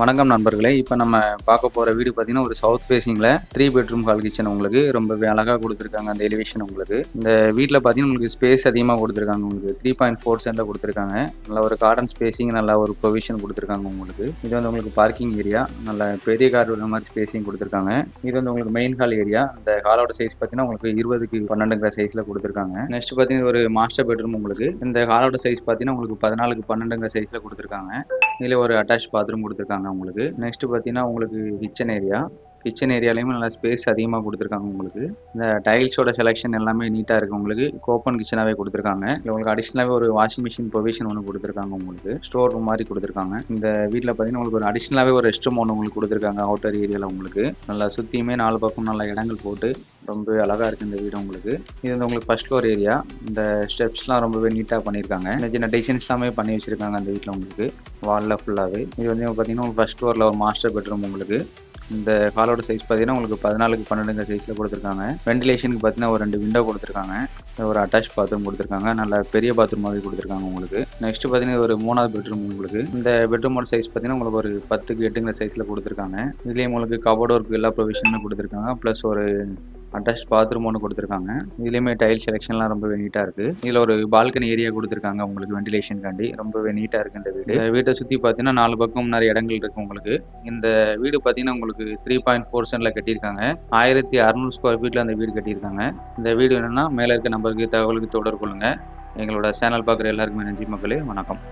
வணக்கம் நண்பர்களே. இப்போ நம்ம பார்க்க போகிற வீடு பார்த்தீங்கன்னா ஒரு சவுத் ஃபேஸிங்கில் த்ரீ பெட்ரூம் ஹால் கிச்சன் உங்களுக்கு ரொம்பவே அழகாக கொடுத்துருக்காங்க அந்த எலிவேஷன் உங்களுக்கு. இந்த வீட்டில் பார்த்தீங்கன்னா உங்களுக்கு ஸ்பேஸ் அதிகமாக கொடுத்துருக்காங்க உங்களுக்கு. த்ரீ பாயிண்ட் ஃபோர் சென்டில் கொடுத்துருக்காங்க. நல்ல ஒரு கார்டன் ஸ்பேசிங் நல்லா ஒரு ப்ரொவிஷன் கொடுத்துருக்காங்க உங்களுக்கு. இது வந்து உங்களுக்கு பார்க்கிங் ஏரியா நல்ல பெரிய கார் உள்ள மாதிரி ஸ்பேசிங் கொடுத்துருக்காங்க. இது வந்து உங்களுக்கு மெயின் ஹால் ஏரியா இந்த ஹாலோட சைஸ் பார்த்தீங்கன்னா உங்களுக்கு இருபதுக்கு பன்னெண்டுங்கிற சைஸில் கொடுத்துருக்காங்க. நெக்ஸ்ட் பார்த்தீங்கன்னா ஒரு மாஸ்டர் பெட்ரூம் உங்களுக்கு. இந்த ஹாலோட சைஸ் பார்த்தீங்கன்னா உங்களுக்கு பதினாலுக்கு பன்னெண்டுங்கிற சைஸில் கொடுத்துருக்காங்க. இதில் ஒரு அட்டாச் பாத்ரூம் கொடுத்துருக்காங்க உங்களுக்கு நெக்ஸ்ட் பார்த்தீங்கன்னா உங்களுக்கு கிச்சன் ஏரியா கிச்சன் ஏரியாலையுமே நல்லா ஸ்பேஸ் அதிகமாக கொடுத்துருக்காங்க உங்களுக்கு. இந்த டைல்ஸோட செலெக்ஷன் எல்லாமே நீட்டாக இருக்குது உங்களுக்கு. ஓப்பன் கிச்சனாகவே கொடுத்துருக்காங்க. இல்லை உங்களுக்கு அடிஷ்னலாகவே ஒரு வாஷிங் மிஷின் ப்ரொவிஷன் ஒன்று கொடுத்துருக்காங்க உங்களுக்கு. ஸ்டோர் ரூம் மாதிரி கொடுத்துருக்காங்க. இந்த வீட்டில் பார்த்தீங்கன்னா உங்களுக்கு ஒரு அடிஷ்னலாகவே ஒரு ரெஸ்ட் ரூம் ஒன்று உங்களுக்கு கொடுத்துருக்காங்க அவுட்டர் ஏரியாவில் உங்களுக்கு. நல்லா சுற்றியுமே நாலு பக்கம் நல்ல இடங்கள் போட்டு ரொம்ப அழகாக இருக்குது இந்த வீடு உங்களுக்கு. இது வந்து உங்களுக்கு ஃபர்ஸ்ட் ஃப்ளோர் ஏரியா இந்த ஸ்டெப்ஸ்லாம் ரொம்பவே நீட்டாக பண்ணியிருக்காங்க சின்ன சின்ன டிசைன்ஸ் எல்லாமே பண்ணி வச்சிருக்காங்க அந்த வீட்டில் உங்களுக்கு. வாலில் ஃபுல்லாகவே இது வந்து பார்த்தீங்கன்னா உங்களுக்கு ஃபர்ஸ்ட் ஃப்ளோரில் ஒரு மாஸ்டர் பெட்ரூம் உங்களுக்கு. இந்த ஹாலோட சைஸ் பார்த்தீங்கன்னா உங்களுக்கு பதினாலுக்கு பன்னெண்டுங்க சைஸில் கொடுத்துருக்காங்க. வென்டிலேஷனுக்கு பார்த்தீங்கன்னா ஒரு ரெண்டு விண்டோ கொடுத்துருக்காங்க. ஒரு அட்டாச் பாத்ரூம் கொடுத்துருக்காங்க. நல்ல பெரிய பாத்ரூம் மாதிரி கொடுத்துருக்காங்க உங்களுக்கு. நெக்ஸ்ட் பார்த்தீங்கன்னா ஒரு மூணாவது பெட்ரூம் உங்களுக்கு. இந்த பெட்ரூமோட சைஸ் பார்த்தீங்கன்னா உங்களுக்கு ஒரு பத்துக்கு எட்டுங்கிற சைஸில் கொடுத்துருக்காங்க. இதுலேயே உங்களுக்கு கபோர்டு ஒர்க் எல்லா ப்ரொவிஷனும் கொடுத்துருக்காங்க. ப்ளஸ் ஒரு அட்டாச் பாத்ரூம் ஒன்று கொடுத்துருக்காங்க. இதுலேயுமே டைல் செலெக்ஷன்லாம் ரொம்பவே நீட்டாக இருக்குது இதில் ஒரு பால்கனி ஏரியா கொடுத்துருக்காங்க உங்களுக்கு வென்டிலேஷனுக்காண்டி ரொம்பவே நீட்டாக இருக்குது இந்த வீடு. வீட்டை சுற்றி பார்த்தீங்கன்னா நாலு பக்கம் நிறைய இடங்கள் இருக்குது உங்களுக்கு. இந்த வீடு பார்த்தீங்கன்னா உங்களுக்கு த்ரீ பாயிண்ட் ஃபோர் சென்டில் கட்டியிருக்காங்க. ஆயிரத்தி அறநூறு ஸ்கொயர் ஃபீட்டில் அந்த வீடு கட்டியிருக்காங்க. இந்த வீடு என்னென்னா மேலே இருக்க நம்பருக்கு தகவலுக்கு தொடர்பு கொள்ளுங்கள் எங்களோட சேனல் பார்க்குற எல்லாருக்குமே நன்றி மக்களே. வணக்கம்.